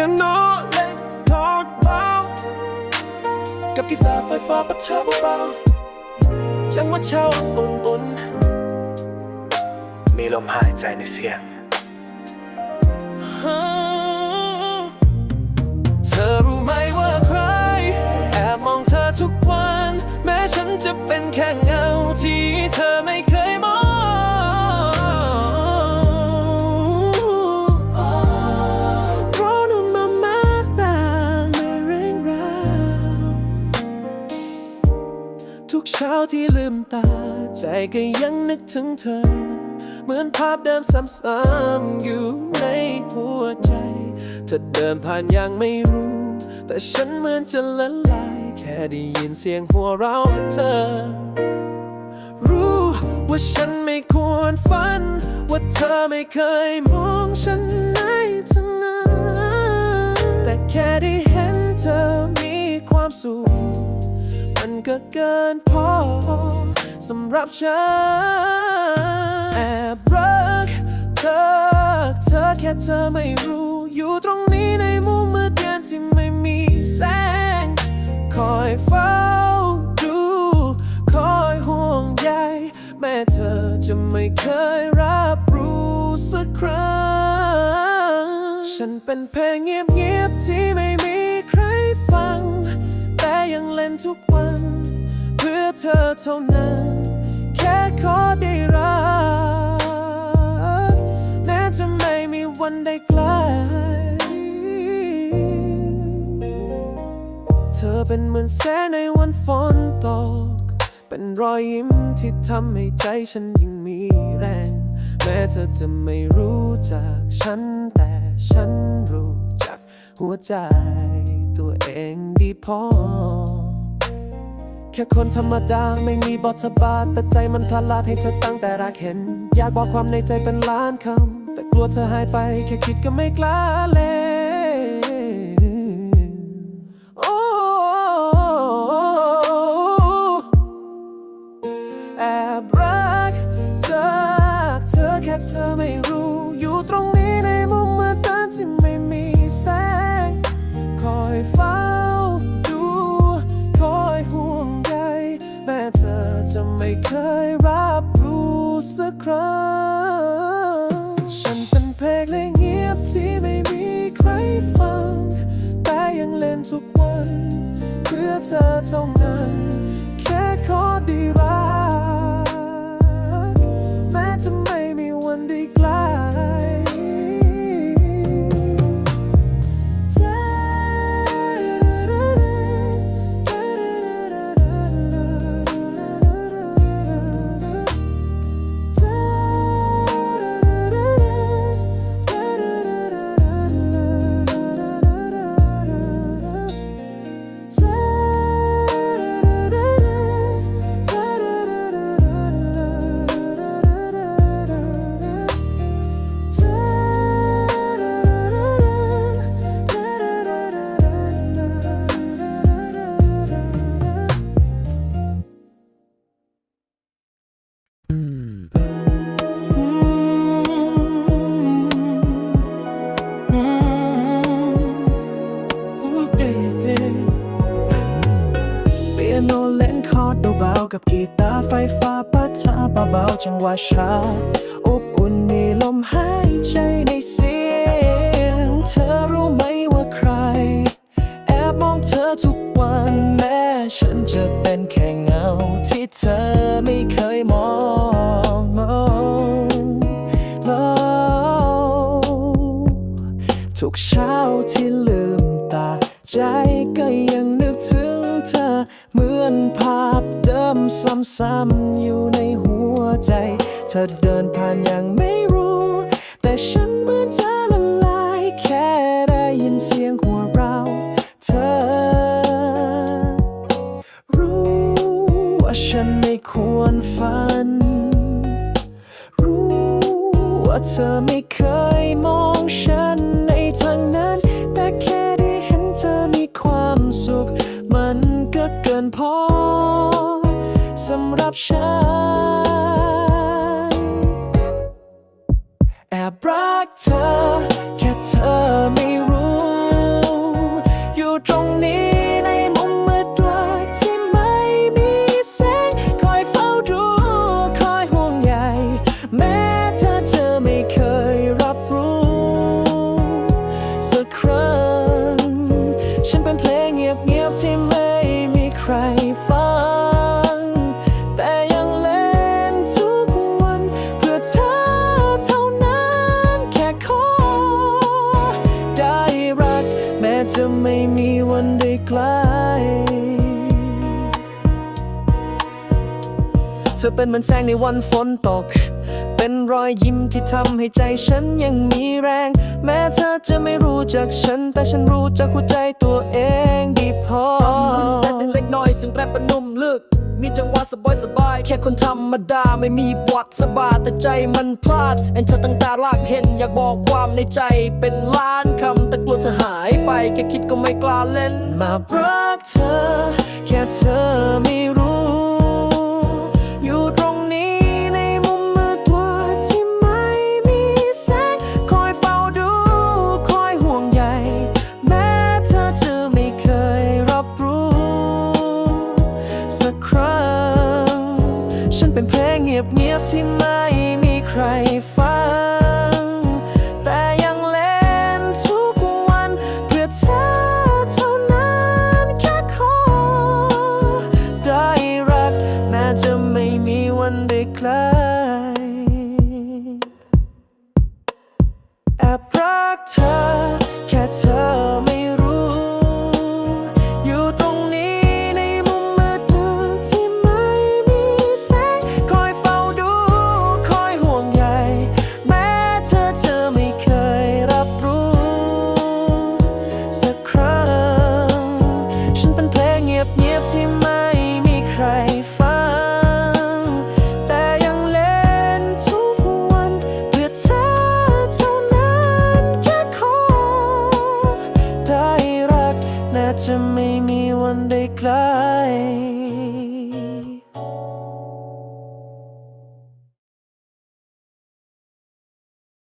ยโนเล่นคอร์ดเบากับกีตาร์ไฟฟ้าประทับเบาๆจังหวะเช้าอุ่นๆ มีลมหายใจในเสียง เธอรู้ไหมว่าใคร แอบมองเธอทุกวัน แม้ฉันจะเป็นแค่เงาที่เธอไม่ ราที่ลืมตา ใจก็ยังนึกถึงเธอ เหมือนภาพเดิมซ้ำๆอยู่ในหัวใจ เธอเดินผ่านอยังไม่รู้ แต่ฉันเหมือนจะละลาย แค่ได้ยินเสียงหัวเราะเธอ รู้ว่าฉันไม่ควรฝัน ว่าเธอไม่เคยมองฉันในทั้งนั้นแต่แค่ได้เห็นเธอมีความสุข มันก็เกินพอสำหรับฉัน แอบรักเธอ เธอแค่เธอไม่รู้ อยู่ตรงนี้ในมุมมืดเย็นที่ไม่มีแสง คอยเฝ้าดู คอยห่วงใย แม้เธอจะไม่เคยรับรู้สักครั้ง ฉันเป็นเพลงเงียบๆที่ไม่มีใครฟัง แต่ยังเล่นทุก เธอเท่านั้น แค่ขอได้รักแม้จะไม่มีวันได้ใกล้เธอเป็นเหมือนแสงในวันฝนตก เป็นรอยยิ้มที่ทำให้ใจฉันยังมีแรง แม้เธอจะไม่รู้จักฉันแต่ฉันรู้จักหัวใจตัวเองดีพอ แค่คนธรรมดาไม่มีบทบาทแต่ใจมันพลาดลาดให้เธอตั้งแต่แรกเห็น อยากบอกความในใจเป็นล้านคำ แต่กลัวเธอหายไป แค่คิดก็ไม่กล้าเลย เธอเท่านั้น แค่ขอดีรั จังหวะช้าอบอุ่นมีลมหายใจในเสียง เธอรู้ไหมว่าใคร แอบมองเธอทุกวันแม้ฉันจะเป็นแค่เงา ที่เธอไม่เคยมองมองมองทุกเช้าที่ลืมตา ใจก็ยังนึกถึงเธอ เหมือนภาพเดิมซ้ำๆอยู่ในหัว ใจ เธอเดินผ่านยังไม่รู้ แต่ฉันเหมือนจะละลายแค่ได้ยินเสียงหัวเรา เธอ รู้ว่าฉันไม่ควรฝัน รู้ว่าเธอไม่เคยมองฉันในทางนั้น แต่แค่ได้เห็นเธอมีความสุข มันก็เกินพอสำหรับฉัน เธอ แค่เธอ เธอเป็นเหมือนแสงในวันฝนตก เป็นรอยยิ้มที่ทำให้ใจฉันยังมีแรง แม้เธอจะไม่รู้จักฉัน แต่ฉันรู้จักหัวใจตัวเองดีพอแต่เล็กน้อยเสียงแรปประนุ่มลึกมีจังหวะสบายสบายๆแค่คนธรรมดาไม่มีบทสบายแต่ใจมันพลาดเอ็นเธอตั้งตาลากเห็น อยากบอกความในใจเป็นล้านคำแต่กลัวเธอหายไป แค่คิดก็ไม่กล้าเล่น มารักเธอ แค่เธอไม่ ไ